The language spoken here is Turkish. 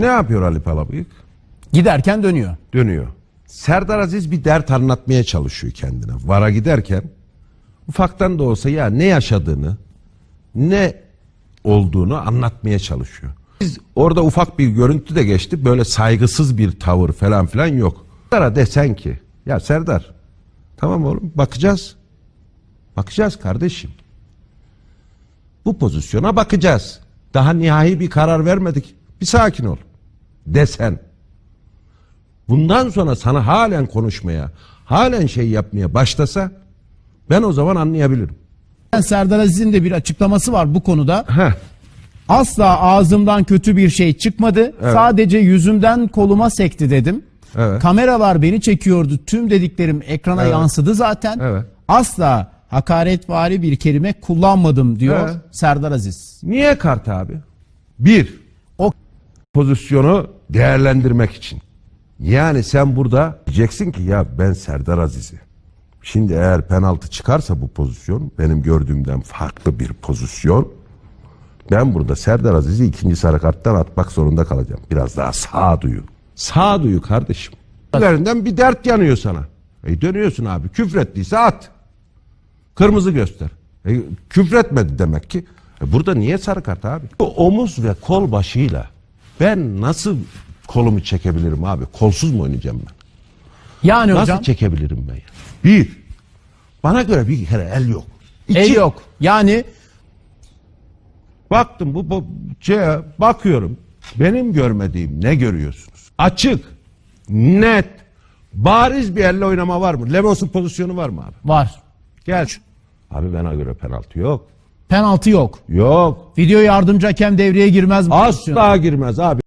Ne yapıyor Ali Palabıyık? Giderken dönüyor. Dönüyor. Serdar Aziz bir dert anlatmaya çalışıyor kendine. Vara giderken ufaktan da olsa ya ne yaşadığını ne olduğunu anlatmaya çalışıyor. Biz orada ufak bir görüntü de geçti. Böyle saygısız bir tavır falan filan yok. Serdar'a desen ki ya Serdar tamam oğlum bakacağız. Bakacağız kardeşim. Bu pozisyona bakacağız. Daha nihai bir karar vermedik. Bir sakin ol. Desen. Bundan sonra sana halen konuşmaya, halen şey yapmaya başlasa ben o zaman anlayabilirim. Serdar Aziz'in de bir açıklaması var bu konuda. Heh. Asla ağzımdan kötü bir şey çıkmadı. Sadece yüzümden koluma sekti dedim. Evet. Kameralar beni çekiyordu. Tüm dediklerim ekrana yansıdı zaten. Evet. Asla hakaretvari bir kelime kullanmadım diyor Evet. Serdar Aziz. Niye kart abi? Bir, pozisyonu değerlendirmek için. Yani sen burada diyeceksin ki ya ben Serdar Aziz'i. Şimdi eğer penaltı çıkarsa bu pozisyon benim gördüğümden farklı bir pozisyon. Ben burada Serdar Aziz'i ikinci sarı karttan atmak zorunda kalacağım. Biraz daha sağduyu. Sağduyu kardeşim. Üzerinden bir dert yanıyor sana. E dönüyorsun abi küfrettiyse at. Kırmızı göster. E, küfretmedi demek ki. E, burada niye sarı kart abi? Bu omuz ve kol başıyla ben nasıl kolumu çekebilirim abi? Kolsuz mu oynayacağım ben? yani Nasıl hocam çekebilirim ben ya? Bir, bana göre bir kere el yok. İki, el yok. Yani Baktım bu, bu şeye bakıyorum. Benim görmediğim ne görüyorsunuz? Açık, net, bariz bir elle oynama var mı? Levos'un pozisyonu var mı abi? var. Gel. Abi bana göre penaltı yok. Penaltı yok. Yok. Video yardımcı hakem devreye girmez pozisyona. Asla girmez abi.